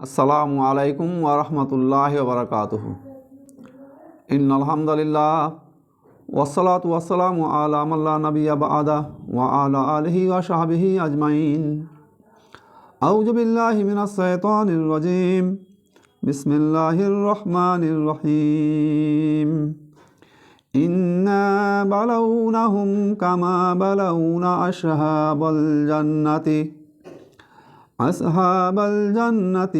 আসসালামু আলাইকুম ওরহমতুল্লাহ বারকাতহ। ইন আলহামদুলিল্লাহ ওসলাত ওয়াসালাম আলামাল্লা নবী আবাদা ওয়া আলা আলিহি ওয়া শাহবিহি আজমাইন। আউজবিল্লাহ মিনাশাইতানির রাজিম। বিসমিল্লাহির রহমানির রহিম। ইন্না বালাউনাহুম কামা বালাউনা আশহাবাল জান্নাতি। أصحاب الجنة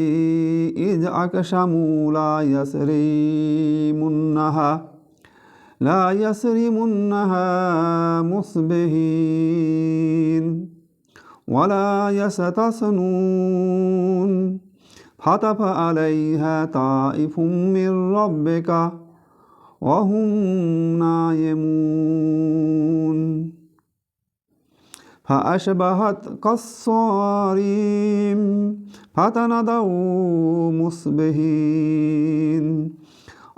إذ أقسموا لا يسرمنها لا يسرمنها مصبحين ولا يستثنون. فطف عليها طائف من ربك وهم نائمون فأشبهت كالصارم فتنادوا مصبحين.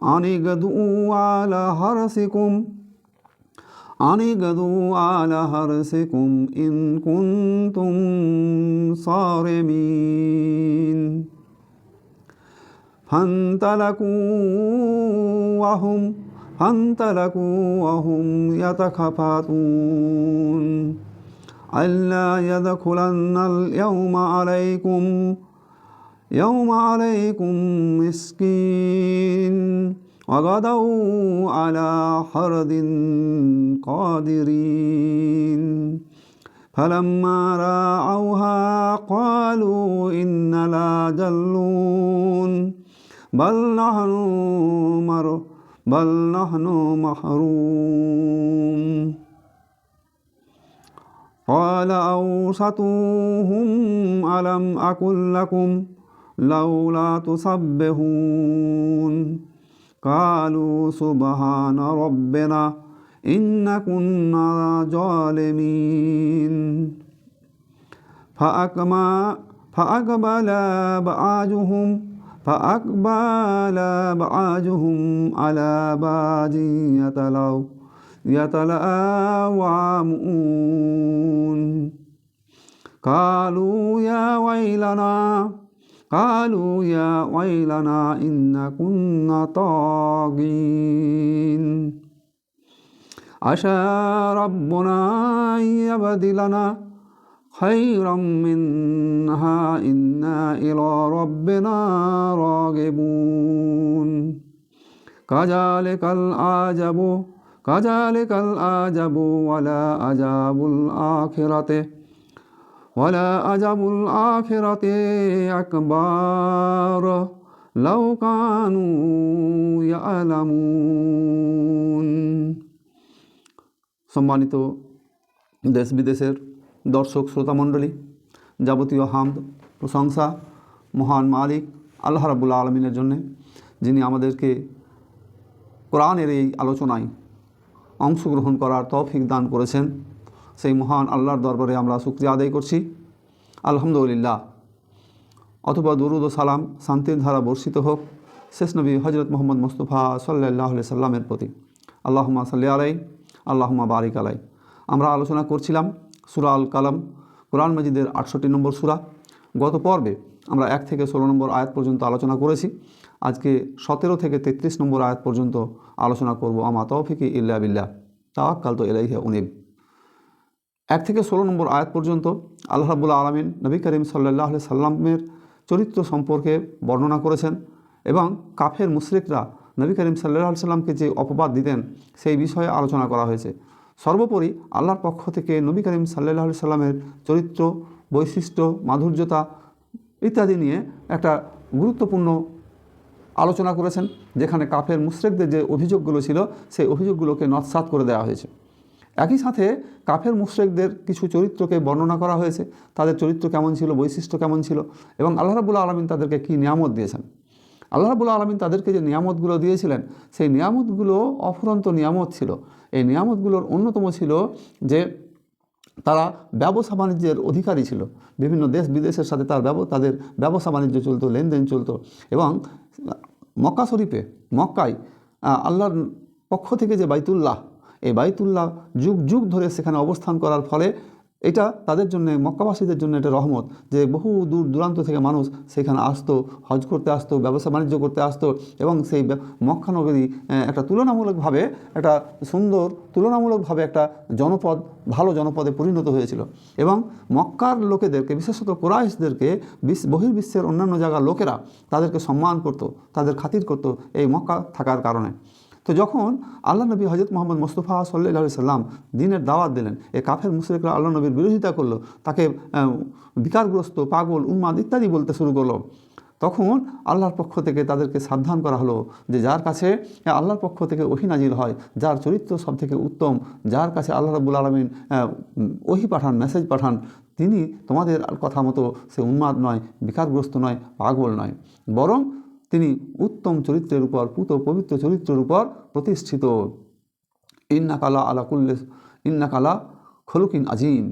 أن اغدوا على حرسكم أن اغدوا على حرسكم إن كنتم صارمين. فانطلقوا وهم فانطلقوا وهم يتخافتون ألا يدخلن اليوم عليكم يوم عليكم مسكين. وغدوا على حرد قادرين. فلما راعوها قالوا إن لا جلون. بل نحن مر بل نحن محروم. قال أوسطوهم ألم أقل لكم لولا تسبحون قالوا سبحان ربنا إن كنا ظالمين فأكما فأقبل بعضهم فأقبل بعضهم على بعض يتلو يتلاومون قالوا يا ويلنا قالوا يا ويلنا إن كنا طاغين. عسى ربنا أن يبدلنا خيرا منها إنا إلى ربنا راغبون. كذلك العجب কাজালিকাল আজাবু ওয়ালা আজাবুল আখিরাতে, ওয়ালা আজাবুল আখিরাতে একবার লাউ কানু ইয়ালামুন। সম্মানিত দেশ বিদেশের দর্শক শ্রোতামণ্ডলী যাবতীয় হামদ, প্রশংসা, মহান মালিক আল্লাহ রাবুল্লা আলমিনের জন্যে, যিনি আমাদেরকে কোরআনের এই আলোচনায় অংশগ্রহণ করার তৌফিক দান করেছেন। সেই মহান আল্লাহর দরবারে আমরা শুক্রিয়া আদায় করছি। আলহামদুলিল্লাহ। অথবা দরুদ ও সালাম শান্তির ধারা বর্ষিত হোক। শেষ নবী হজরত মোহাম্মদ মুস্তফা সাল্লাহ সাল্লামের প্রতি। আল্লাহমা সাল্লি আলাই আল্লাহমা বারিক আলাই আমরা আলোচনা করছিলাম সুরা আল কালাম কোরআন মজিদের আটষট্টি নম্বর সুরা। গত পর্বে আমরা এক থেকে ষোলো নম্বর আয়াত পর্যন্ত আলোচনা করেছি। আজকে সতেরো থেকে তেত্রিশ নম্বর আয়াত পর্যন্ত আলোচনা করব। আমা তৌফিকি ইল্লা বিল্লাহ। তাওয়াক্কাল তো এলাইহে উনিব। এক থেকে ষোলো নম্বর আয়াত পর্যন্ত আল্লাহ রাবুল্লাহ আলমিন নবী করিম সাল্লাহ সাল্লামের চরিত্র সম্পর্কে বর্ণনা করেছেন এবং কাফের মুশরিকরা নবী করিম সাল্লাহ সাল্লামকে যে অপবাদ দিতেন সেই বিষয়ে আলোচনা করা হয়েছে। সর্বোপরি আল্লাহর পক্ষ থেকে নবী করিম সাল্লাহ সাল্লামের চরিত্র, বৈশিষ্ট্য, মাধুর্যতা ইত্যাদি নিয়ে একটা গুরুত্বপূর্ণ আলোচনা করেছেন, যেখানে কাফের মুশ্রেকদের যে অভিযোগগুলো ছিল, সেই অভিযোগগুলোকে নৎসাত করে দেওয়া হয়েছে। একই সাথে কাফের মুশ্রেকদের কিছু চরিত্রকে বর্ণনা করা হয়েছে। তাদের চরিত্র কেমন ছিল, বৈশিষ্ট্য কেমন ছিল এবং আল্লাহ রাবুল্লাহ আলমিন তাদেরকে কী নিয়ামত দিয়েছেন? আল্লাহ রাবুল্লাহ আলমিন তাদেরকে যে নিয়ামতগুলো দিয়েছিলেন, সেই নিয়ামতগুলো অফুরন্ত নিয়ামত ছিল। এই নিয়ামতগুলোর অন্যতম ছিল যে, তারা ব্যবসা বাণিজ্যের অধিকারী ছিল। বিভিন্ন দেশ বিদেশের সাথে তার তাদের ব্যবসা বাণিজ্য চলতো, লেনদেন চলতো এবং মক্কা শরীফে, মক্কায় আল্লাহর পক্ষ থেকে যে বাইতুল্লাহ, এই বাইতুল্লাহ যুগ যুগ ধরে সেখানে অবস্থান করার ফলে এটা তাদের জন্য, মক্কাবাসীদের জন্য এটা রহমত যে বহু দূর দূরান্ত থেকে মানুষ সেখানে আসতো, হজ করতে আসতো, ব্যবসা বাণিজ্য করতে আসতো এবং সেই মক্কা নগরী একটা তুলনামূলকভাবে একটা সুন্দর, তুলনামূলকভাবে একটা জনপদ, ভালো জনপদে পরিণত হয়েছিল এবং মক্কার লোকেদেরকে, বিশেষত কোরাইশদেরকে, বিশ- বহির্বিশ্বের অন্যান্য জায়গার লোকেরা তাদেরকে সম্মান করতো, তাদের খাতির করতো এই মক্কা থাকার কারণে। তো যখন আল্লাহ নবী হজরত মোহাম্মদ মোস্তফা সাল্লাহ সাল্লাম দিনের দাওয়াত দিলেন এই কাফের মুশরিকরা আল্লাহ নবীর বিরোধিতা করল, তাকে বিকারগ্রস্ত, পাগল উন্মাদ ইত্যাদি বলতে শুরু করল, তখন আল্লাহর পক্ষ থেকে তাদেরকে সাবধান করা হলো যে যার কাছে আল্লাহর পক্ষ থেকে ওহি নাজিল হয়, যার চরিত্র সব থেকে উত্তম, যার কাছে আল্লাহ রাবুল আলমিন ওহি পাঠান, মেসেজ পাঠান, তিনি তোমাদের কথা মতো সে উন্মাদ নয়, বিকারগ্রস্ত নয়, পাগল নয়। বরং তিনি উত্তম চরিত্রের উপর, পুত পবিত্র চরিত্রের উপর প্রতিষ্ঠিত। ইন্নাকালা আলা কুল্লে, ইন্নাকালা খলুকিন আজিম।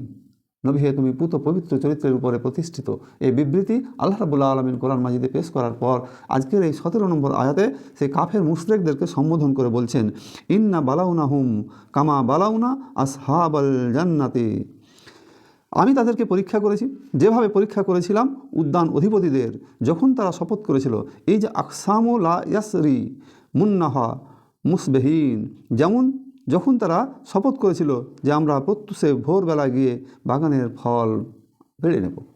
নবী হে তুমি পুত পবিত্র চরিত্রের উপরে প্রতিষ্ঠিত। এই বিবৃতি আল্লাহ রাবুল্লাহ আলমিন কোরআন মাজিদে পেশ করার পর আজকের এই সতেরো নম্বর আয়াতে সেই কাফের মুশরেকদেরকে সম্বোধন করে বলছেন, ইন্না বালাউনা হুম কামা বালাউনা আসহাবাল জান্নাতি। আমি তাদেরকে পরীক্ষা করেছি। যেভাবে পরীক্ষা করেছিলাম, উদ্যান অধিপতিদের, যখন তারা শপথ করেছিল, এই যে আকসামো লা ইয়াসরি মুন্নাহা মুসবেহীন, যেমন যখন তারা শপথ করেছিল যে আমরা প্রত্যুষে ভোরবেলা গিয়ে বাগানের ফল বেড়ে নেব।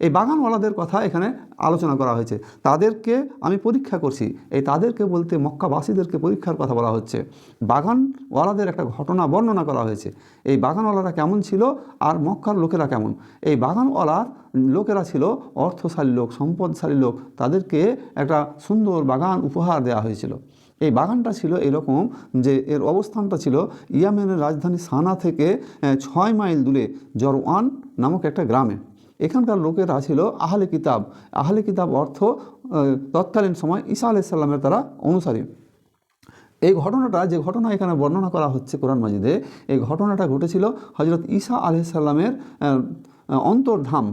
এই বাগানওয়ালাদের কথা এখানে আলোচনা করা হয়েছে। তাদেরকে আমি পরীক্ষা করছি। এই তাদেরকে বলতে মক্কাবাসীদেরকে পরীক্ষার কথা বলা হচ্ছে। বাগানওয়ালাদের একটা ঘটনা বর্ণনা করা হয়েছে। এই বাগানওয়ালারা কেমন ছিল আর মক্কার লোকেরা কেমন? এই বাগানওয়ালার লোকেরা ছিল অর্থশালী লোক, সম্পদশালী লোক। তাদেরকে একটা সুন্দর বাগান উপহার দেওয়া হয়েছিল। এই বাগানটা ছিল এরকম যে এর অবস্থানটা ছিল ইয়ামেনের রাজধানী সানা থেকে ছয় মাইল দূরে জরওয়ান নামক একটা গ্রামে। এখানকার লোকেরা ছিল আহলে কিতাব। আহলে কিতাব অর্থ তৎকালীন সময় ঈসা আলাইসাল্লামের তারা অনুসারী। এই ঘটনাটা, যে ঘটনা এখানে বর্ণনা করা হচ্ছে কোরআন মাজিদে, এই ঘটনাটা ঘটেছিল হজরত ঈসা আলহিসাল্লামের অন্তর্ধাম।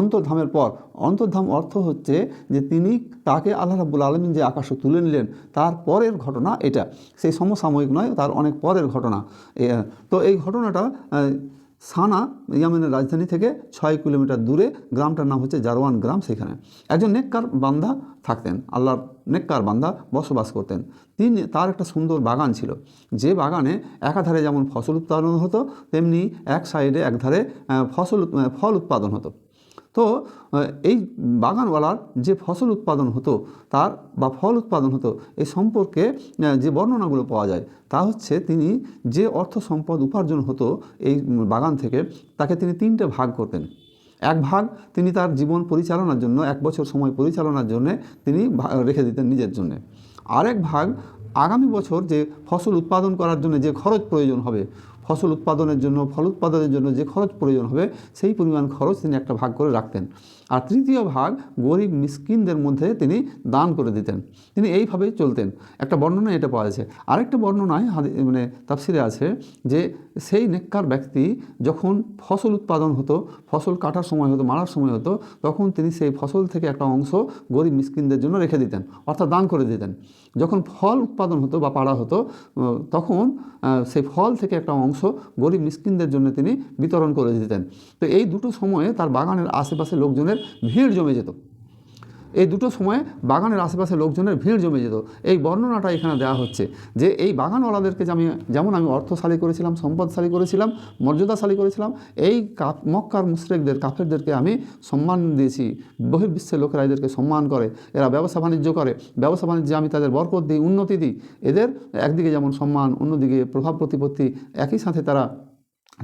অন্তর্ধামের পর, অন্তর্ধাম অর্থ হচ্ছে যে তিনি তাকে আল্লাহ রাবুল আলমিন যে আকাশে তুলে নিলেন, তার পরের ঘটনা এটা। সেই সমসাময়িক নয়, তার অনেক পরের ঘটনা। তো এই ঘটনাটা সানা ইয়ামেনের রাজধানী থেকে ছয় কিলোমিটার দূরে, গ্রামটার নাম হচ্ছে জারোয়ান গ্রাম সেখানে। একজন নেককার বান্ধা থাকতেন, আল্লাহর নেককার বান্ধা বসবাস করতেন। তিনি, তার একটা সুন্দর বাগান ছিল। যে বাগানে একাধারে যেমন ফসল উৎপাদন হতো, তেমনি এক সাইডে একধারে ফসল ফল উৎপাদন হতো। তো এই বাগানওয়ালার যে ফসল উৎপাদন হতো, তার বা ফল উৎপাদন হতো এই সম্পর্কে যে বর্ণনাগুলো পাওয়া যায়, তা হচ্ছে তিনি যে অর্থ সম্পদ উপার্জন হতো এই বাগান থেকে, তাকে তিনি তিনটে ভাগ করতেন। এক ভাগ তিনি তার জীবন পরিচালনার জন্য, এক বছর সময় পরিচালনার জন্য তিনি রেখে দিতেন নিজের জন্য। আরেক ভাগ আগামী বছর যে ফসল উৎপাদন করার জন্য যে খরচ প্রয়োজন হবে ফসল উৎপাদনের জন্য, ফল উৎপাদনের জন্য যে খরচ প্রয়োজন হবে, সেই পরিমাণ খরচ তিনি একটা ভাগ করে রাখতেন। আর তৃতীয় ভাগ গরিব মিসকিনদের মধ্যে তিনি দান করে দিতেন। তিনি এইভাবে চলতেন। একটা বর্ণনা এটা পাওয়া যাচ্ছে। আরেকটা বর্ণনায় মানে তাফসিরে আছে যে সেই নেককার ব্যক্তি যখন ফসল উৎপাদন হতো, ফসল কাটার সময় হতো, মারার সময় হতো, তখন তিনি সেই ফসল থেকে একটা অংশ গরিব মিসকিনদের জন্য রেখে দিতেন, অর্থাৎ দান করে দিতেন। যখন ফল উৎপাদন হতো বা পাড়া হতো তখন সেই ফল থেকে একটা অংশ গরিব মিসকিনদের জন্য তিনি বিতরণ করে দিতেন। তো এই দুটো সময়ে তার বাগানের আশেপাশে লোকজনের ভিড় জমে যেত। এই দুটো সময়ে বাগানের আশেপাশে লোকজনের ভিড় জমে যেত। এই বর্ণনাটা এখানে দেওয়া হচ্ছে যে এই বাগানওয়ালাদেরকে যে আমি, যেমন আমি অর্থশালী করেছিলাম, সম্পদশালী করেছিলাম, মর্যাদাশালী করেছিলাম, এই কাপ, মক্কার মুশরেকদের, কাফেরদেরকে আমি সম্মান দিয়েছি। বহির্বিশ্বের লোকেরা এদেরকে সম্মান করে, এরা ব্যবসা বাণিজ্য করে। ব্যবসা বাণিজ্যে আমি তাদের বরকত দিই, উন্নতি দিই। এদের একদিকে যেমন সম্মান, অন্যদিকে প্রভাব প্রতিপত্তি, একই সাথে তারা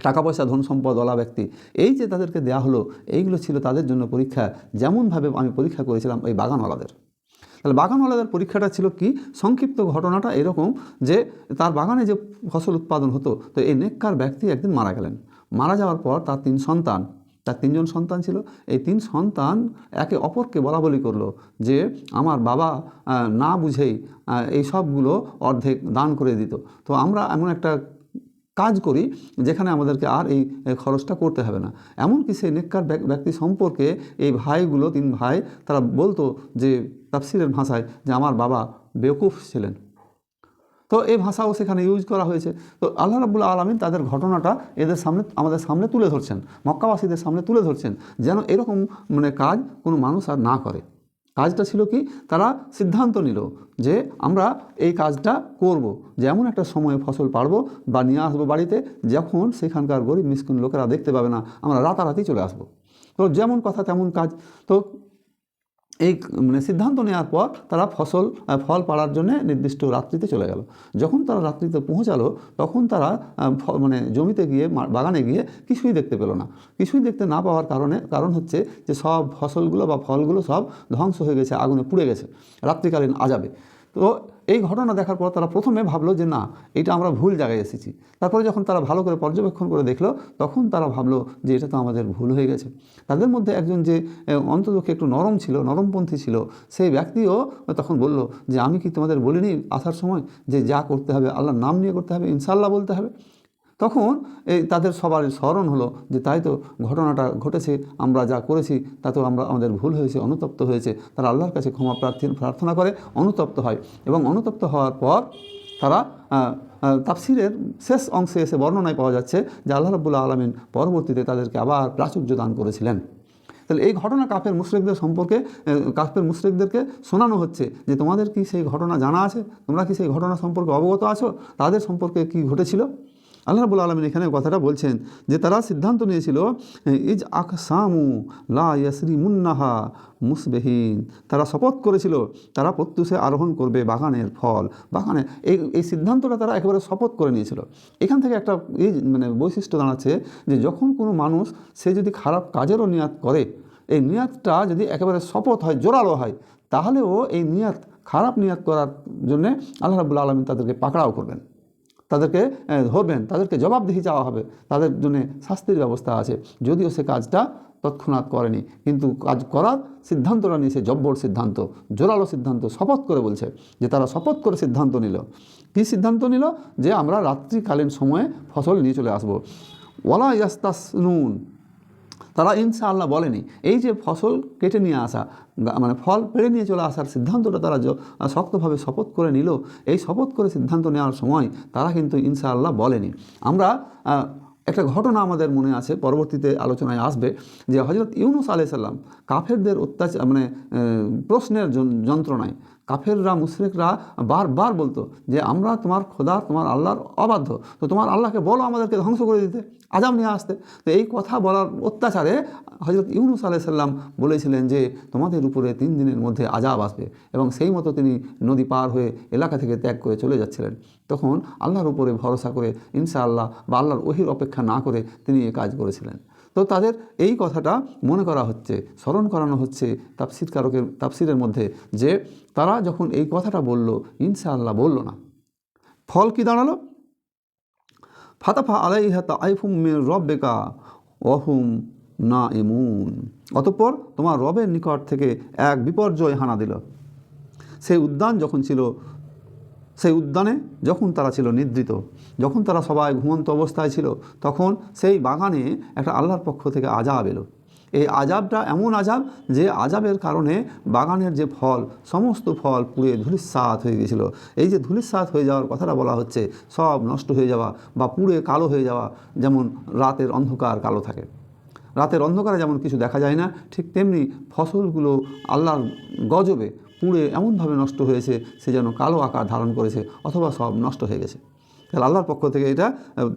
টাকা পয়সা ধন সম্পদওয়ালা ব্যক্তি, এই যে তাদেরকে দেয়া হলো, এইগুলো ছিল তাদের জন্য পরীক্ষা। যেমনভাবে আমি পরীক্ষা করেছিলাম ওই বাগানওয়ালাদের। তাহলে বাগানওয়ালাদের পরীক্ষাটা ছিল কি? সংক্ষিপ্ত ঘটনাটা এরকম যে তার বাগানে যে ফসল উৎপাদন হতো, তো এই নেককার ব্যক্তি একদিন মারা গেলেন। মারা যাওয়ার পর তার তিন সন্তান, তার তিনজন সন্তান ছিল। এই তিন সন্তান একে অপরকে বলা বলি করল যে, আমার বাবা না বুঝেই এই সবগুলো অর্ধেক দান করে দিত। তো আমরা এমন একটা কাজ করি যেখানে আমাদেরকে আর এই খরচটা করতে হবে না। এমনকি সেই নেককার ব্যক- ব্যক্তি সম্পর্কে এই ভাইগুলো, তিন ভাই, তারা বলতো যে তাফসিরের ভাষায় যে আমার বাবা বেকুফ ছিলেন। তো এই ভাষাও সেখানে ইউজ করা হয়েছে। তো আল্লাহ রাবুল্লাহ আলমিন তাদের ঘটনাটা এদের সামনে, আমাদের সামনে তুলে ধরছেন। মক্কাবাসীদের সামনে তুলে ধরছেন যেন এরকম মানে কাজ কোনো মানুষ আর না করে। কাজটা ছিল কি? তারা সিদ্ধান্ত নিল যে আমরা এই কাজটা করব। যেমন একটা সময়ে ফসল পারব বা নিয়ে আসব বাড়িতে, যখন সেখানকার গরিব মিসকিন লোকেরা দেখতে পাবে না, আমরা রাতারাতি চলে আসব। তো যেমন কথা তেমন কাজ। তো এই মানে সিদ্ধান্ত নেওয়ার পর তারা ফসল ফল পাড়ার জন্য নির্দিষ্ট রাত্রিতে চলে গেল। যখন তারা রাত্রিতে পৌঁছালো, তখন তারা মানে জমিতে গিয়ে বাগানে গিয়ে কিছুই দেখতে পেল না। কিছুই দেখতে না পাওয়ার কারণে, কারণ হচ্ছে যে সব ফসলগুলো বা ফলগুলো সব ধ্বংস হয়ে গেছে, আগুনে পুড়ে গেছে। রাত্রিকালীন আজাবে। তো এই ঘটনা দেখার পর তারা প্রথমে ভাবলো যে না, এটা আমরা ভুল জায়গায় এসেছি। তারপরে যখন তারা ভালো করে পর্যবেক্ষণ করে দেখল, তখন তারা ভাবলো যে এটা তো আমাদের ভুল হয়ে গেছে। তাদের মধ্যে একজন যে অন্তদক্ষে একটু নরম ছিল, নরমপন্থী ছিল, সেই ব্যক্তিও তখন বলল যে, আমি কি তোমাদের বলিনি আসার সময় যে যা করতে হবে, আল্লাহর নাম নিয়ে করতে হবে ইনশাল্লাহ বলতে হবে? তখন এই তাদের সবার স্মরণ হলো যে তাই তো ঘটনাটা ঘটেছে, আমরা যা করেছি তাতেও আমরা আমাদের ভুল হয়েছে, অনুতপ্ত হয়েছে। তারা আল্লাহর কাছে ক্ষমা প্রার্থী, প্রার্থনা করে, অনুতপ্ত হয় এবং অনুতপ্ত হওয়ার পর তারা তাফসিরের শেষ অংশে এসে বর্ণনায় পাওয়া যাচ্ছে যে আল্লাহ রবুল্লাহ আলমিন পরবর্তীতে তাদেরকে আবার প্রাচুর্য দান করেছিলেন। তাহলে এই ঘটনা কাফের মুশরিকদের সম্পর্কে কাফের মুশরিকদেরকে শোনানো হচ্ছে যে তোমাদের কি সেই ঘটনা জানা আছে? তোমরা কি সেই ঘটনা সম্পর্কে অবগত আছো? তাদের সম্পর্কে কি ঘটেছিল? আল্লাহ রাবুল আলমিন এখানে কথাটা বলছেন যে তারা সিদ্ধান্ত নিয়েছিল, ইজ আকসামু লা ইয়াসরি মুন্নাহা মুসবেহীন। তারা শপথ করেছিল, তারা প্রত্যুষে আরোহণ করবে বাগানের ফল। বাগানে, এই এই সিদ্ধান্তটা তারা একেবারে শপথ করে নিয়েছিল। এখান থেকে একটা এই মানে বৈশিষ্ট্য দাঁড়াচ্ছে যে যখন কোনো মানুষ, সে যদি খারাপ কাজেরও নিয়াত করে, এই নিয়াতটা যদি একেবারে শপথ হয়, জোরালো হয়, তাহলেও এই নিয়াত, খারাপ নিয়াত করার জন্যে আল্লাহ রাবুল আলমিন তাদেরকে পাকড়াও করবেন। তাদেরকে ধরবেন, তাদেরকে জবাবদিহি চাওয়া হবে। তাদের জন্য শাস্তির ব্যবস্থা আছে। যদিও সে কাজটা তৎক্ষণাৎ করেনি, কিন্তু কাজ করার সিদ্ধান্তটা নিয়েছে জব্বর সিদ্ধান্ত, জোরালো সিদ্ধান্ত, শপথ করে বলছে যে তারা শপথ করে সিদ্ধান্ত নিল। কি সিদ্ধান্ত নিল? যে আমরা রাত্রিকালীন সময়ে ফসল নিয়ে চলে আসব। ওলা ইয়াস্তাস নুন তারা ইনশাআল্লাহ বলেনি। এই যে ফসল কেটে নিয়ে আসা মানে ফল পেড়ে নিয়ে চলে আসার সিদ্ধান্তটা তারা শক্তভাবে শপথ করে নিল। এই শপথ করে সিদ্ধান্ত নেওয়ার সময় তারা কিন্তু ইনশাআল্লাহ বলেনি। আমরা একটা ঘটনা আমাদের মনে আছে, পরবর্তীতে আলোচনায় আসবে যে হজরত ইউনুস আলাই সাল্লাম কাফেরদের অত্যাচার মানে প্রশ্নের যন্ত্রণায় কাফেররা, মুশরিকরা বারবার বলতো যে, আমরা তোমার খোদা, তোমার আল্লাহর অবাধ্য। তো তোমার আল্লাহকে বলো আমাদেরকে ধ্বংস করে দিতে আজাম নিয়ে আসতে। তো এই কথা বলার অত্যাচারে হজরত ইউনুস আলাই সাল্লাম বলেছিলেন যে, তোমাদের উপরে তিন দিনের মধ্যে আজাব আসবে। এবং সেই মতো তিনি নদী পার হয়ে এলাকা থেকে ত্যাগ করে চলে যাচ্ছিলেন। তখন আল্লাহর উপরে ভরসা করে ইনশাআল্লাহ বা আল্লাহর ওহির অপেক্ষা না করে তিনি এ কাজ করেছিলেন। তো তাদের এই কথাটা মনে করা হচ্ছে, স্মরণ করানো হচ্ছে তাফসির কারকের, তাফসিরের মধ্যে যে তারা যখন এই কথাটা বলল, ইনশাআল্লাহ বলল না। ফল কি দাঁড়াল? ফাতাফা আলাই আলাইহা তাইফুম মির রব্বেকা ওহুম না ইমুন অতঃপর তোমার রবের নিকট থেকে এক বিপর্যয় হানা দিল। সেই উদ্যান যখন ছিল সেই উদ্যানে যখন তারা ছিল নিদ্রিত, যখন তারা সবাই ঘুমন্ত অবস্থায় ছিল, তখন সেই বাগানে একটা আল্লাহর পক্ষ থেকে আজাব এলো। এই আজাবটা এমন আজাব যে আজাবের কারণে বাগানের যে ফল, সমস্ত ফল পুড়ে ধুলিস্বাদ হয়ে গেছিল এই যে ধুলিস্বাদ হয়ে যাওয়ার কথাটা বলা হচ্ছে, সব নষ্ট হয়ে যাওয়া বা পুড়ে কালো হয়ে যাওয়া যেমন রাতের অন্ধকার কালো থাকে। রাতের অন্ধকারে যেমন কিছু দেখা যায় না, ঠিক তেমনি ফসলগুলো আল্লাহর গজবে পুড়ে এমনভাবে নষ্ট হয়েছে, সে যেন কালো আকার ধারণ করেছে, অথবা সব নষ্ট হয়ে গেছে। তাহলে আল্লাহর পক্ষ থেকে এটা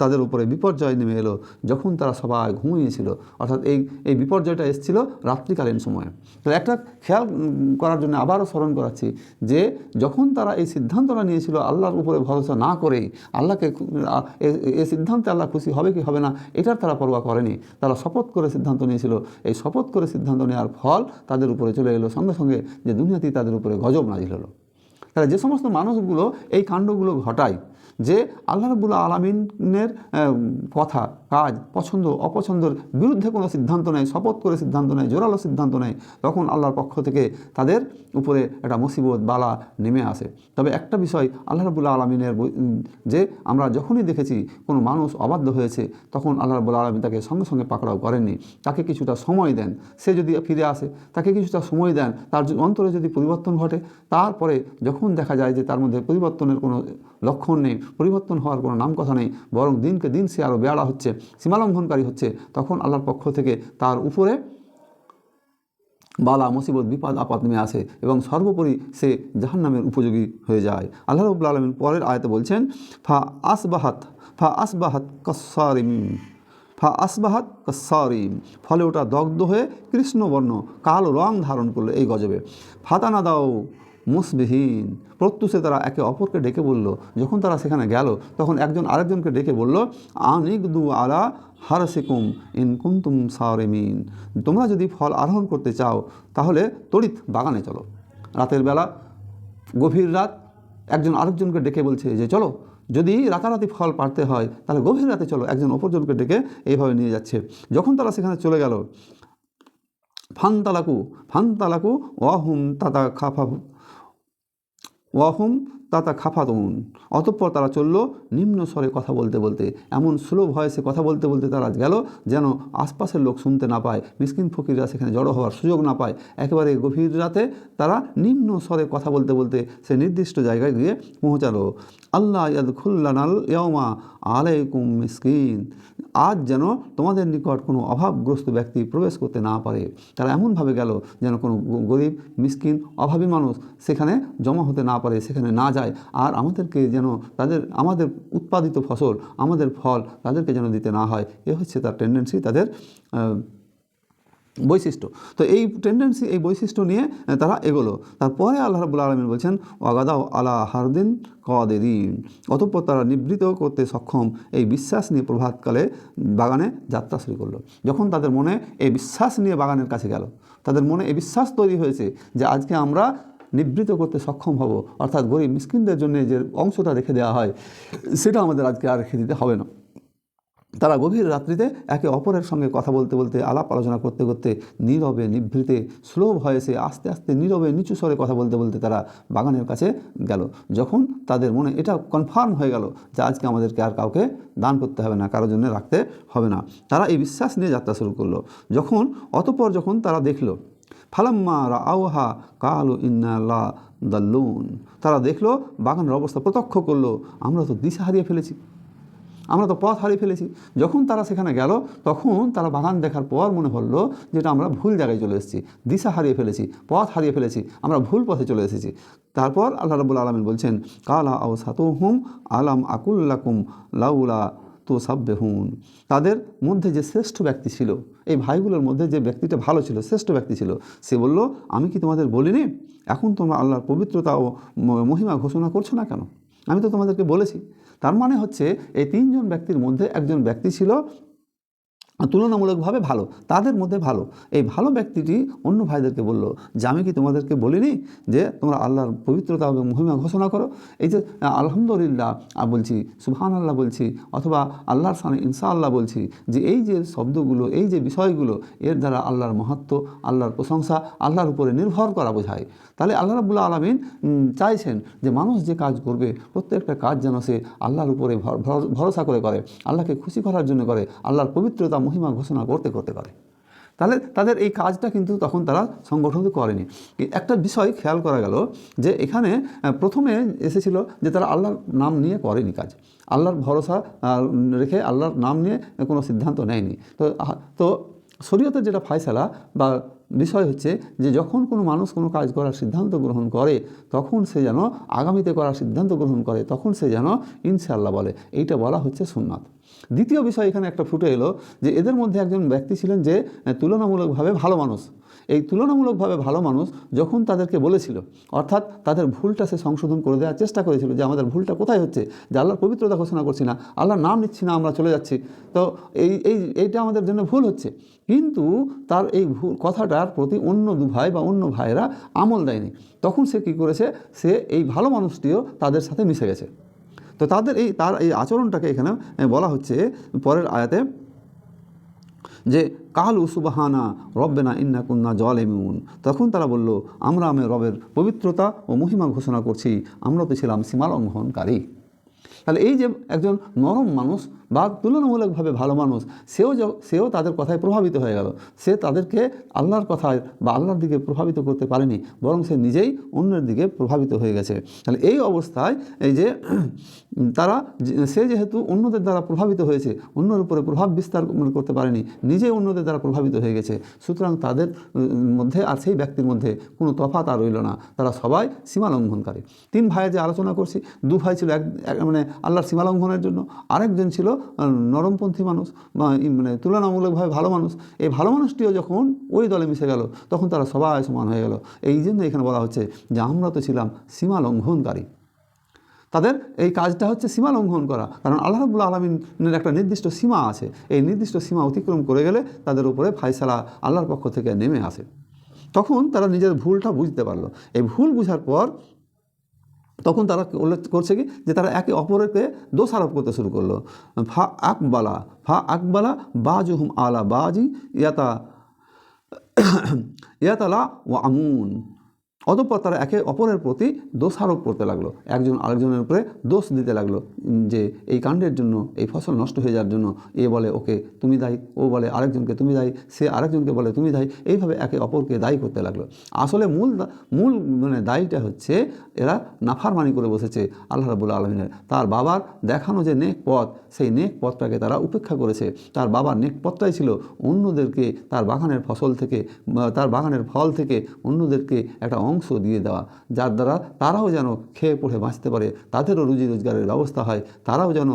তাদের উপরে বিপর্যয় নেমে এলো। যখন তারা সবাই ঘুমিয়েছিল, অর্থাৎ এই এই বিপর্যয়টা এসেছিল রাত্রিকালীন সময়ে। তাহলে একটা খেয়াল করার জন্য আবারও স্মরণ করাচ্ছি যে যখন তারা এই সিদ্ধান্তটা নিয়েছিল আল্লাহর উপরে ভরসা না করেই, আল্লাহকে এই সিদ্ধান্তে আল্লাহ খুশি হবে কি হবে না, এটার তারা পরোয়া করেনি। তারা শপথ করে সিদ্ধান্ত নিয়েছিল। এই শপথ করে সিদ্ধান্ত নেওয়ার ফল তাদের উপরে চলে এলো। সঙ্গে সঙ্গে যে দুনিয়াতেই তাদের উপরে গজব নাজিল হলো। তাহলে যে সমস্ত মানুষগুলো এই কাণ্ডগুলো ঘটায় যে আল্লাহ রবুল্লা আলমিনের কথা, কাজ, পছন্দ, অপছন্দের বিরুদ্ধে কোনো সিদ্ধান্ত নেয়, শপথ করে সিদ্ধান্ত নেয়, জোরালো সিদ্ধান্ত নেয়, তখন আল্লাহর পক্ষ থেকে তাদের উপরে একটা মুসিবত, বালা নেমে আসে। তবে একটা বিষয় আল্লাহ রবুল্লা আলমিনের যে আমরা যখনই দেখেছি কোনো মানুষ অবাধ্য হয়েছে, তখন আল্লাহ রবুল্লা আলমিন তাকে সঙ্গে সঙ্গে পাকড়াও করেননি। তাকে কিছুটা সময় দেন, সে যদি ফিরে আসে, তাকে কিছুটা সময় দেন, তার অন্তরে যদি পরিবর্তন ঘটে, তারপরে যখন দেখা যায় যে তার মধ্যে পরিবর্তনের কোনো লক্ষণ নেই পরিবর্তন হওয়ার কোনো নাম কথা নেই, বরং দিনকে দিন সে আরও বেড়া হচ্ছে, সীমালঙ্ঘনকারী হচ্ছে। তখন আল্লাহর পক্ষ থেকে তার উপরে বালা, মুসিবত, বিপদ, আপদ নেমে আসে এবং সর্বোপরি সে জাহান্নামের উপযোগী হয়ে যায়। আল্লাহ রবুল আলমিন পরের আয়তে বলছেন, ফা আসবাহাত ফা আসবাহাত কসারিম, ফা আসবাহাত কসারিম। ফলে ওটা দগ্ধ হয়ে কৃষ্ণবর্ণ, কালো রং ধারণ করল এই গজবে। ফাতানা দাও মুসবিহীন। প্রত্যুষে তারা একে অপরকে ডেকে বলল, যখন তারা সেখানে গেল, তখন একজন আরেকজনকে ডেকে বলল আনিক দু আলা হারসিকুম ইন কুন্তুম সারেমিন। তোমরা যদি ফল আরোহণ করতে চাও, তাহলে তড়িৎ বাগানে চলো। রাতের বেলা, গভীর রাত, একজন আরেকজনকে ডেকে বলছে যে, চলো, যদি রাতারাতি ফল পাড়তে হয়, তাহলে গভীর রাতে চলো। একজন অপরজনকে ডেকে এইভাবে নিয়ে যাচ্ছে। যখন তারা সেখানে চলে গেল ফান তালাকু ফান তালাকু ওয়াহুম তাতা খাফা ওয়াহুম তাতা খাফাতুন। অতঃপর তারা চলল নিম্ন স্বরে কথা বলতে বলতে। এমন স্লো ভয়েসে কথা বলতে বলতে তারা গেল যেন আশপাশের লোক শুনতে না পায়, মিসকিন ফকিররা সেখানে জড়ো হওয়ার সুযোগ না পায়। একেবারে গভীর রাতে তারা নিম্ন স্বরে কথা বলতে বলতে সে নির্দিষ্ট জায়গায় গিয়ে পৌঁছালো। আল্লাহ ইয়াদ খুল্লানাল ইয়মা আলাইকুম মিসকিন। আজ যেন তোমাদের নিকট কোনো অভাবগ্রস্ত ব্যক্তি প্রবেশ করতে না পারে। তারা এমনভাবে গেল যেন কোনো গরিব, মিসকিন, অভাবী মানুষ সেখানে জমা হতে না পারে, সেখানে না যায়। আর আমাদেরকে যেন তাদের, আমাদের উৎপাদিত ফসল, আমাদের ফল তাদেরকে যেন দিতে না হয়, এ হচ্ছে তার টেন্ডেন্সি তাদের বৈশিষ্ট্য। তো এই টেন্ডেন্সি এই বৈশিষ্ট্য নিয়ে তারা এগোলো। তারপরে আল্লাহ রাবুল আলমিন বলছেন ওয়াগাদাও আলা হারদিন কদেরিন। অতঃপর তারা নিবৃত করতে সক্ষম এই বিশ্বাস নিয়ে প্রভাতকালে বাগানে যাত্রা শুরু করল। যখন তাদের মনে এই বিশ্বাস নিয়ে বাগানের কাছে গেল, তাদের মনে এই বিশ্বাস তৈরি হয়েছে যে আজকে আমরা নিবৃত করতে সক্ষম হব। অর্থাৎ গরিব মিসকিনদের জন্য যে অংশটা রেখে দেওয়া হয়, সেটা আমাদের আজকে আর রেখে দিতে হবে না। তারা গভীর রাত্রিতে একে অপরের সঙ্গে কথা বলতে বলতে আলাপ আলোচনা করতে করতে নীরবে, নিভৃতে স্লো ভয়েসে আস্তে আস্তে নীরবে, নিচু স্বরে কথা বলতে বলতে তারা বাগানের কাছে গেল। যখন তাদের মনে এটা কনফার্ম হয়ে গেল যে আজকে আমাদেরকে আর কাউকে দান করতে হবে না কারোর জন্য রাখতে হবে না। তারা এই বিশ্বাস নিয়ে যাত্রা শুরু করল। যখন, অতপর যখন তারা দেখল ফালাম্মা রা আওহা কালো ইন্নাল্লাহ দাল্লুন। তারা দেখল, বাগানের অবস্থা প্রত্যক্ষ করল, আমরা তো দিশা হারিয়ে ফেলেছি। আমরা তো পথ হারিয়ে ফেলেছি। যখন তারা সেখানে গেল, তখন তারা বাগান দেখার পর মনে হলো যেটা আমরা ভুল জায়গায় চলে এসেছি। দিশা হারিয়ে ফেলেছি, পথ হারিয়ে ফেলেছি, আমরা ভুল পথে চলে এসেছি। তারপর আল্লাহ রবুল আলমিন বলছেন, কালা আও সাতু হুম আলাম আকুল্লাকুম লাউলা তো সাব্যহুন। তাদের মধ্যে যে শ্রেষ্ঠ ব্যক্তি ছিল, এই ভাইগুলোর মধ্যে যে ব্যক্তিটা ভালো ছিল, শ্রেষ্ঠ ব্যক্তি ছিল, সে বলল, আমি কি তোমাদের বলিনি? এখন তোমরা আল্লাহর পবিত্রতা ও মহিমা ঘোষণা করছ না কেন? আমি তো তোমাদেরকে বলেছি। তার মানে হচ্ছে, এই তিনজন ব্যক্তির মধ্যে একজন ব্যক্তি ছিল তুলনামূলকভাবে ভালো, তাদের মধ্যে ভালো। এই ভালো ব্যক্তিটি অন্য ভাইদেরকে বলল, যে আমি কি তোমাদেরকে বলিনি যে তোমরা আল্লাহর পবিত্রতা এবং মহিমা ঘোষণা করো? এই যে আলহামদুলিল্লাহ বলছি সুবহান আল্লাহ বলছি, অথবা আল্লাহর সানে ইনসা আল্লাহ বলছি যে এই যে শব্দগুলো, এই যে বিষয়গুলো, এর দ্বারা আল্লাহর মহত্ব আল্লাহর প্রশংসা, আল্লাহর উপরে নির্ভর করা বোঝায়। তাহলে আল্লাহ রাবুল্লাহ আলমিন চাইছেন যে মানুষ যে কাজ করবে, প্রত্যেকটা কাজ যেন সে আল্লাহর উপরে ভর- ভর- ভরসা করে করে, আল্লাহকে খুশি করার জন্য করে, আল্লাহর পবিত্রতা, মহিমা ঘোষণা করতে করতে করে তাহলে তাদের এই কাজটা কিন্তু তখন তারা সংগঠন করেনি। একটা বিষয় খেয়াল করা গেল যে এখানে প্রথমে এসেছিল যে তারা আল্লাহর নাম নিয়ে করেনি কাজ। আল্লাহর ভরসা রেখে আল্লাহর নাম নিয়ে কোনো সিদ্ধান্ত নেয়নি। তো তো শরীয়তের যেটা ফায়সালা বা বিষয় হচ্ছে যে যখন কোনো মানুষ কোনো কাজ করার সিদ্ধান্ত গ্রহণ করে, তখন সে যেন আগামীতে করার সিদ্ধান্ত গ্রহণ করে, তখন সে যেন ইনশাল্লাহ বলে। এইটা বলা হচ্ছে সুন্নাত। দ্বিতীয় বিষয় এখানে একটা ফুটে এলো যে এদের মধ্যে একজন ব্যক্তি ছিলেন যে তুলনামূলকভাবে ভালো মানুষ। এই তুলনামূলকভাবে ভালো মানুষ যখন তাদেরকে বলেছিল, অর্থাৎ তাদের ভুলটা সে সংশোধন করে দেওয়ার চেষ্টা করেছিল যে আমাদের ভুলটা কোথায় হচ্ছে, যে আল্লাহর পবিত্রতা ঘোষণা করছি না, আল্লাহর নাম নিচ্ছি না, আমরা চলে যাচ্ছি। তো এই এই, এইটা আমাদের জন্য ভুল হচ্ছে। কিন্তু তার এই ভুল কথাটার প্রতি অন্য দু ভাই বা অন্য ভাইয়েরা আমল দেয়নি। তখন সে কী করেছে? সে এই ভালো মানুষটিও তাদের সাথে মিশে গেছে। তো তাদের এই, তার এই আচরণটাকে এখানে বলা হচ্ছে, পরের আয়াতে যে, কাল উসুবাহানা সুবাহানা রব্বেনা ইন্না কুন্না জল এমিউন তখন তারা বলল, আমরা আমি রবের পবিত্রতা ও মহিমা ঘোষণা করছি। আমরা তো ছিলাম সীমালঙ্ঘনকারী। তাহলে এই যে একজন নরম মানুষ বা তুলনামূলকভাবে ভালো মানুষ, সেও সেও তাদের কথায় প্রভাবিত হয়ে গেল। সে তাদেরকে আল্লাহর কথায় বা আল্লাহর দিকে প্রভাবিত করতে পারেনি, বরং সে নিজেই অন্যের দিকে প্রভাবিত হয়ে গেছে। তাহলে এই অবস্থায় এই যে তারা সে যেহেতু অন্যদের দ্বারা প্রভাবিত হয়েছে, অন্যের উপরে প্রভাব বিস্তার করতে পারেনি নিজে অন্যদের দ্বারা প্রভাবিত হয়ে গেছে। সুতরাং তাদের মধ্যে আর সেই ব্যক্তির মধ্যে কোনো তফাৎ আর রইল না। তারা সবাই সীমা লঙ্ঘনকারী তিন ভাইয়ের যে আলোচনা করছি, দু ভাই ছিল এক- মানে আল্লাহর সীমা লঙ্ঘনের জন্য। আরেকজন ছিল নরমপন্থী মানুষ মানে তুলনামূলকভাবে ভালো মানুষ। এই ভালো মানুষটিও যখন ওই দলে মিশে গেল, তখন তারা সবাই সমান হয়ে গেল। এই জন্য এখানে বলা হচ্ছে যে, আমরা তো ছিলাম সীমা লঙ্ঘনকারী। তাদের এই কাজটা হচ্ছে সীমা লঙ্ঘন করা। কারণ আল্লাহ রাবুল আলমিনের একটা নির্দিষ্ট সীমা আছে। এই নির্দিষ্ট সীমা অতিক্রম করে গেলে তাদের উপরে ফায়সালা আল্লাহর পক্ষ থেকে নেমে আসে। তখন তারা নিজের ভুলটা বুঝতে পারল। এই ভুল বুঝার পর তখন তারা উল্লেখ করছে কি? যে তারা একে অপরকে দোষারোপ করতে শুরু করল। ফা আকবালা ফা আকবালা বাজুহুম আলা বাজি ইয়াতা, ইয়াতালা ও আমুন। অতঃপর তারা একে অপরের প্রতি দোষারোপ করতে লাগল। একজন আরেকজনের উপরে দোষ দিতে লাগল যে এই কাণ্ডের জন্য, এই ফসল নষ্ট হয়ে যাওয়ার জন্য এ বলে ওকে তুমি দায়ী, ও বলে আরেকজনকে তুমি দায়ী, সে আরেকজনকে বলে তুমি দায়ী, এইভাবে একে অপরকে দায়ী করতে লাগল। আসলে মূল মূল মানে দায়ীটা হচ্ছে এরা নাফারমানি করে বসেছে আল্লাহ রাবুল আলমিনের। তার বাবার দেখানো যে নেক পথ, সেই নেক পথটাকে তারা উপেক্ষা করেছে। তার বাবার নেক পথটাই ছিল অন্যদেরকে তার বাগানের ফসল থেকে, তার বাগানের ফল থেকে অন্যদেরকে একটা অংশ দিয়ে দেওয়া, যার দ্বারা তারাও যেন খেয়ে পড়ে বাঁচতে পারে, তাদেরও রুজি রোজগারের ব্যবস্থা হয়, তারাও যেন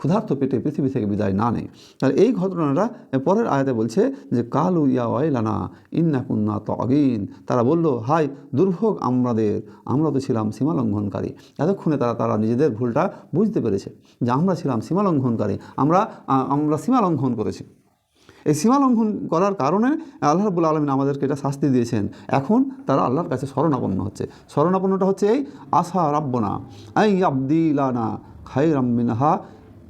ক্ষুধার্ত পেটে পৃথিবী থেকে বিদায় না নেয়। তাহলে এই ঘটনাটা পরের আয়াতে বলছে যে, কালু ইয়া ওয়াইলানা ইন্না কুন্না তগিন। তারা বলল হাই দুর্ভোগ আমাদের, আমরা তো ছিলাম সীমালঙ্ঘনকারী। এতক্ষণে তারা তারা নিজেদের ভুলটা বুঝতে পেরেছে যে, আমরা ছিলাম সীমালঙ্ঘনকারী, আমরা আমরা সীমালঙ্ঘন করেছি। এই সীমা লঙ্ঘন করার কারণে আল্লাহ রাবুল আলমিন আমাদেরকে এটা শাস্তি দিয়েছেন। এখন তারা আল্লাহর কাছে শরণাপন্ন হচ্ছে। শরণাপন্নটা হচ্ছে এই, আশা রাব্বনা আই আব্দিলানা খাই রাম্মিনহা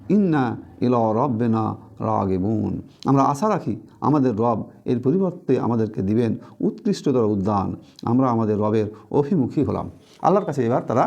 ইন্না ইল রব্বেনা রাগেবুন। আমরা আশা রাখি আমাদের রব এর পরিবর্তে আমাদেরকে দিবেন উৎকৃষ্টতর উদ্যান। আমরা আমাদের রবের অভিমুখী হলাম। আল্লাহর কাছে এবার তারা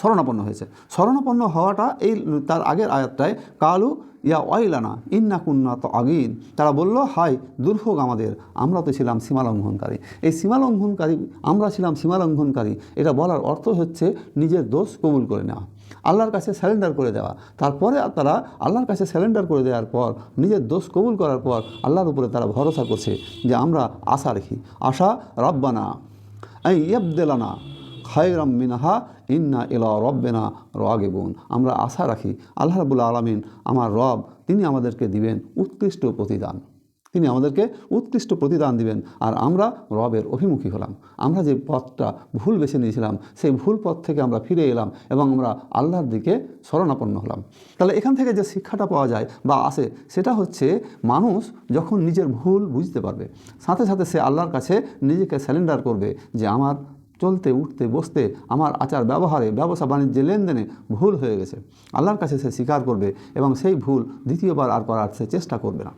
শরণাপন্ন হয়েছে। শরণাপন্ন হওয়াটা এই তার আগের আয়াতটায়, কালু ইয়া ওয়াইলানা, ইন্না কুন্না তো আগিন তারা বলল, হাই, দুর্ভোগ আমাদের, আমরা তো ছিলাম সীমালঙ্ঘনকারী। এই সীমালঙ্ঘনকারী, আমরা ছিলাম সীমালঙ্ঘনকারী, এটা বলার অর্থ হচ্ছে নিজের দোষ কবুল করে নেওয়া, আল্লাহর কাছে স্যালেন্ডার করে দেওয়া। তারপরে তারা আল্লাহর কাছে স্যালেন্ডার করে দেওয়ার পর, নিজের দোষ কবুল করার পর আল্লাহর উপরে তারা ভরসা করছে যে আমরা আশা রাখি। আশা রব্বানা এই ইয়াবদেলানা খায়রাম মিনাহা, ইন্না ইলা রব্বেনা রাগেবুন। আমরা আশা রাখি আল্লাহ রাবুল আলমিন আমার রব, তিনি আমাদেরকে দিবেন উৎকৃষ্ট প্রতিদান। তিনি আমাদেরকে উৎকৃষ্ট প্রতিদান দিবেন। আর আমরা রবের অভিমুখী হলাম। আমরা যে পথটা ভুল বেছে নিয়েছিলাম, সেই ভুল পথ থেকে আমরা ফিরে এলাম এবং আমরা আল্লাহর দিকে শরণাপন্ন হলাম। তাহলে এখান থেকে যে শিক্ষাটা পাওয়া যায় বা আসে, সেটা হচ্ছে মানুষ যখন নিজের ভুল বুঝতে পারবে, সাথে সাথে সে আল্লাহর কাছে নিজেকে স্যালেন্ডার করবে যে, আমার চলতে, উঠতে, বসতে আমার আচার ব্যবহারে, ব্যবসা বাণিজ্যে লেনদেনে ভুল হয়ে গেছে। আল্লাহর কাছে সে স্বীকার করবে এবং সেই ভুল দ্বিতীয়বার আর করার সে চেষ্টা করবে না।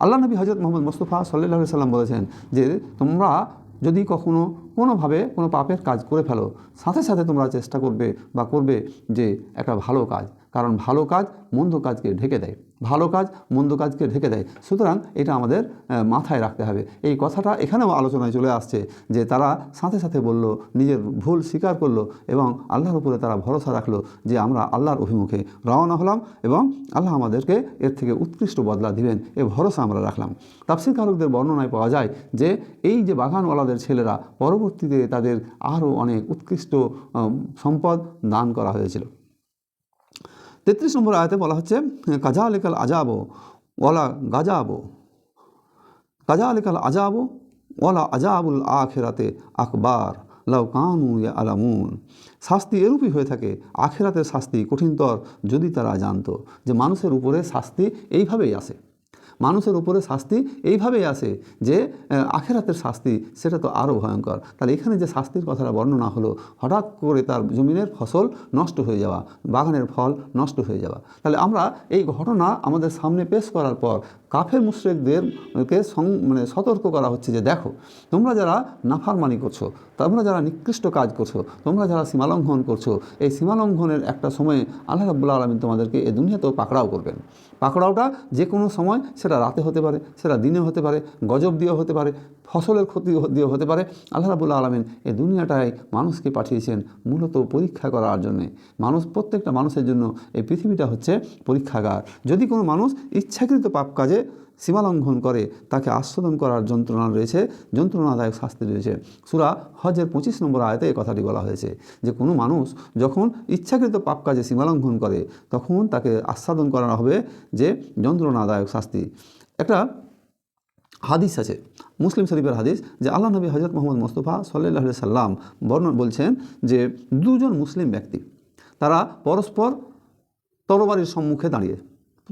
আল্লাহ নবী হজরত মোহাম্মদ মুস্তফা সাল্লাহ সাল্লাম বলেছেন যে, তোমরা যদি কখনো কোনোভাবে কোনো পাপের কাজ করে ফেলো, সাথে সাথে তোমরা চেষ্টা করবে বা করবে যে একটা ভালো কাজ। কারণ ভালো কাজ মন্দ কাজকে ঢেকে দেয়। ভালো কাজ, মন্দ কাজকে ঢেকে দেয়। সুতরাং এটা আমাদের মাথায় রাখতে হবে। এই কথাটা এখানেও আলোচনায় চলে আসছে যে তারা সাথে সাথে বলল, নিজের ভুল স্বীকার করল এবং আল্লাহর উপরে তারা ভরসা রাখল যে আমরা আল্লাহর অভিমুখে রওনা হলাম এবং আল্লাহ আমাদেরকে এর থেকে উৎকৃষ্ট বদলা দিবেন। এ ভরসা আমরা রাখলাম। তাফসির কারকদের বর্ণনায় পাওয়া যায় যে এই যে বাগানওয়ালাদের ছেলেরা পরবর্তীতে তাদের আরও অনেক উৎকৃষ্ট সম্পদ দান করা হয়েছিল। তেত্রিশ নম্বর আয়তে বলা হচ্ছে কাজা আলিকাল আজাবো, ওয়ালা গাজাবো। কাজা আলিকাল আজাবো, ওয়ালা আজাবুল আখেরাতে আকবার, লাউ কানু ইয়া আলামুন শাস্তি এরূপই হয়ে থাকে, আখেরাতের শাস্তি কঠিনতর যদি তারা জানতো, যে মানুষের উপরে শাস্তি এইভাবেই আসে। মানুষের উপরে শাস্তি এইভাবেই আসে যে আখেরাতের শাস্তি, সেটা তো আরও ভয়ঙ্কর। তাহলে এখানে যে শাস্তির কথাটা বর্ণনা হলো, হঠাৎ করে তার জমিনের ফসল নষ্ট হয়ে যাওয়া, বাগানের ফল নষ্ট হয়ে যাওয়া। তাহলে আমরা এই ঘটনা আমাদের সামনে পেশ করার পর কাফের মুশ্রেকদেরকে সং মানে সতর্ক করা হচ্ছে যে দেখো, তোমরা যারা নাফারমানি করছ, তোমরা যারা নিকৃষ্ট কাজ করছ, তোমরা যারা সীমালঙ্ঘন করছ, এই সীমালঙ্ঘনের একটা সময়ে আল্লাহ রাবুল্লা আলমিন তোমাদেরকে এ দুনিয়াতেও পাকড়াও করবেন। পাকড়াওটা যে কোনো সময় সেটা রাতে হতে পারে, সেটা দিনে হতে পারে, গজব দিয়ে হতে পারে ফসলের ক্ষতি দিয়ে হতে পারে। আল্লাহ রাবুল্লাহ আলমিন এই দুনিয়াটায় মানুষকে পাঠিয়েছেন মূলত পরীক্ষা করার জন্যে। মানুষ, প্রত্যেকটা মানুষের জন্য এই পৃথিবীটা হচ্ছে পরীক্ষাগার। যদি কোনো মানুষ ইচ্ছাকৃত পাপ কাজে সীমালঙ্ঘন করে, তাকে আস্বাদন করার যন্ত্রণা রয়েছে, যন্ত্রণাদায়ক শাস্তি রয়েছে। সুরা হজের পঁচিশ নম্বর আয়তে এই কথাটি বলা হয়েছে যে, কোনো মানুষ যখন ইচ্ছাকৃত পাপ কাজে সীমালঙ্ঘন করে, তখন তাকে আস্বাদন করানো হবে যে, যন্ত্রণাদায়ক শাস্তি। একটা হাদিস আছে। মুসলিম শরীফের হাদিস যে আল্লাহ নবী হজরত মোহাম্মদ মোস্তফা সাল্লাহ সাল্লাম বর্ণন বলছেন যে দুজন মুসলিম ব্যক্তি, তারা পরস্পর তরবারির সম্মুখে দাঁড়িয়ে,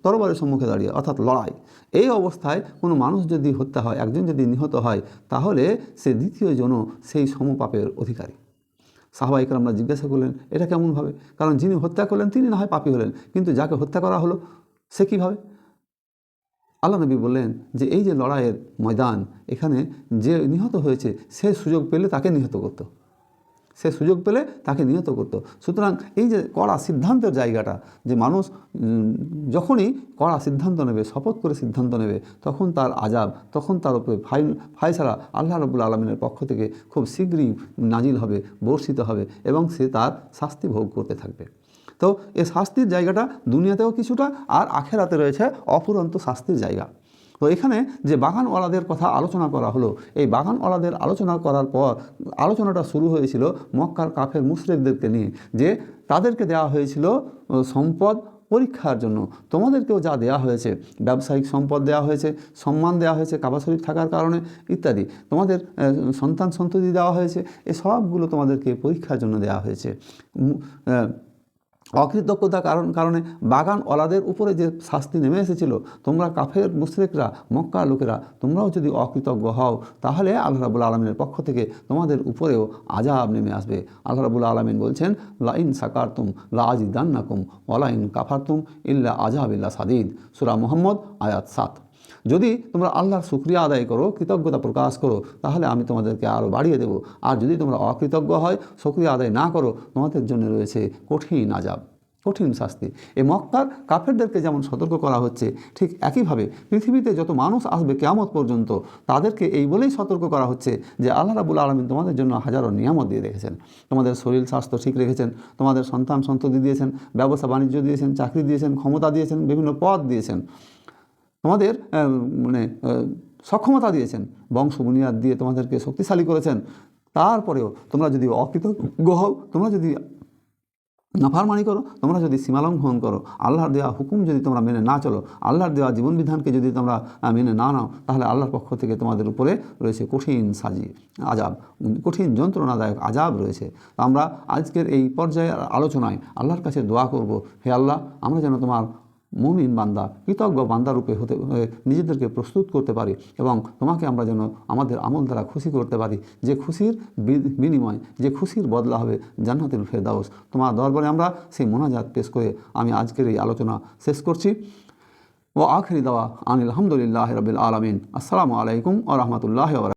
তরবারির সম্মুখে দাঁড়িয়ে অর্থাৎ লড়াই। এই অবস্থায় কোনো মানুষ যদি হত্যা হয়, একজন যদি নিহত হয়, তাহলে সে দ্বিতীয় জন সেই সমপাপের অধিকারী। সাহবাইকার আমরা জিজ্ঞাসা করলেন, এটা কেমনভাবে? কারণ যিনি হত্যা করলেন, তিনি না হয় পাপী হলেন, কিন্তু যাকে হত্যা করা হলো, সে কীভাবে? আল্লাহ নবী বললেন যে এই যে লড়াইয়ের ময়দান, এখানে যে নিহত হয়েছে, সে সুযোগ পেলে তাকে নিহত করতো। সে সুযোগ পেলে তাকে নিহত করতো। সুতরাং এই যে কড়া সিদ্ধান্তের জায়গাটা, যে মানুষ যখনই কড়া সিদ্ধান্ত নেবে, শপথ করে সিদ্ধান্ত নেবে, তখন তার আজাব তখন তার উপরে ফাই ফাইসারা আল্লাহ রবুল আলমিনের পক্ষ থেকে খুব শীঘ্রই নাজিল হবে, বর্ষিত হবে এবং সে তার শাস্তি ভোগ করতে থাকবে। তো এ শাস্তির জায়গাটা দুনিয়াতেও কিছুটা আর আখেরাতে রয়েছে অফুরন্ত শাস্তির জায়গা। তো এখানে যে বাগানওয়ালাদের কথা আলোচনা করা হলো, এই বাগানওয়ালাদের আলোচনা করার পর আলোচনাটা শুরু হয়েছিল মক্কার কাফের মুশরেকদেরকে নিয়ে, যে তাদেরকে দেওয়া হয়েছিল সম্পদ পরীক্ষার জন্য। তোমাদেরকেও যা দেওয়া হয়েছে, ব্যবসায়িক সম্পদ দেওয়া হয়েছে, সম্মান দেওয়া হয়েছে, কাবা শরীফ থাকার কারণে ইত্যাদি। তোমাদের সন্তান সন্ততি দেওয়া হয়েছে, এ সবগুলো তোমাদেরকে পরীক্ষার জন্য দেওয়া হয়েছে। অকৃতজ্ঞতা কারণ কারণে বাগান ওলাদের উপরে যে শাস্তি নেমে এসেছিল, তোমরা কাফের মুশরিকরা মক্কা লোকেরা, তোমরাও যদি অকৃতজ্ঞ হও, তাহলে আল্লাহ রাবুল আলমিনের পক্ষ থেকে তোমাদের উপরেও আজাব নেমে আসবে। আল্লাহ রাবুল আলমিন বলছেন, লাইন সাকারতুম লা আজিদান্নাকুম ওলাইন কাফারতুম ইল্লা আজাব ইল্লা সাদিদ। সুরা মোহাম্মদ, আয়াত সাত। যদি তোমরা আল্লাহর শুক্রিয়া আদায় করো, কৃতজ্ঞতা প্রকাশ করো, তাহলে আমি তোমাদেরকে আরও বাড়িয়ে দেবো। আর যদি তোমরা অকৃতজ্ঞ হয়, শুক্রিয়া আদায় না করো, তোমাদের জন্য রয়েছে কঠিন আজাব, কঠিন শাস্তি। এ মক্কার কাফেরদেরকে যেমন সতর্ক করা হচ্ছে, ঠিক একইভাবে পৃথিবীতে যত মানুষ আসবে কেয়ামত পর্যন্ত, তাদেরকে এই বলেই সতর্ক করা হচ্ছে যে আল্লাহ রাবুল আলমিন তোমাদের জন্য হাজারো নিয়ামত দিয়ে রেখেছেন। তোমাদের শরীর স্বাস্থ্য ঠিক রেখেছেন, তোমাদের সন্তান সন্ততি দিয়েছেন, ব্যবসা বাণিজ্য দিয়েছেন, চাকরি দিয়েছেন, ক্ষমতা দিয়েছেন, বিভিন্ন পদ দিয়েছেন। তোমাদের মানে সক্ষমতা দিয়েছেন বংশ বুনিয়াদ দিয়ে তোমাদেরকে শক্তিশালী করেছেন। তারপরেও তোমরা যদি অকৃতজ্ঞ হও, তোমরা যদি নাফারমানি করো, তোমরা যদি সীমালঙ্ঘন করো, আল্লাহর দেওয়া হুকুম যদি তোমরা মেনে না চলো, আল্লাহর দেওয়া জীবনবিধানকে যদি তোমরা মেনে না নাও, তাহলে আল্লাহর পক্ষ থেকে তোমাদের উপরে রয়েছে কঠিন সাজি আজাব, কঠিন যন্ত্রণাদায়ক আজাব রয়েছে। আমরা আজকের এই পর্যায়ে আলোচনায় আল্লাহর কাছে দোয়া করব, হে আল্লাহ, আমরা যেন তোমার মুমিন বান্দা, কৃতজ্ঞ বান্দারূপে হতে নিজেদেরকে প্রস্তুত করতে পারি এবং তোমাকে আমরা যেন আমাদের আমল দ্বারা খুশি করতে পারি। যে খুশির বিনিময়, যে খুশির বদলা হবে জান্নাতুল ফেরদাউস। তোমার দরবারে আমরা সেই মোনাজাত পেশ করে আমি আজকের এই আলোচনা শেষ করছি। ও আখরি দাওয়া আনিল আলহামদুলিল্লাহ রবিল আলমিন। আসসালামু আলাইকুম ও রহমতুল্লাহ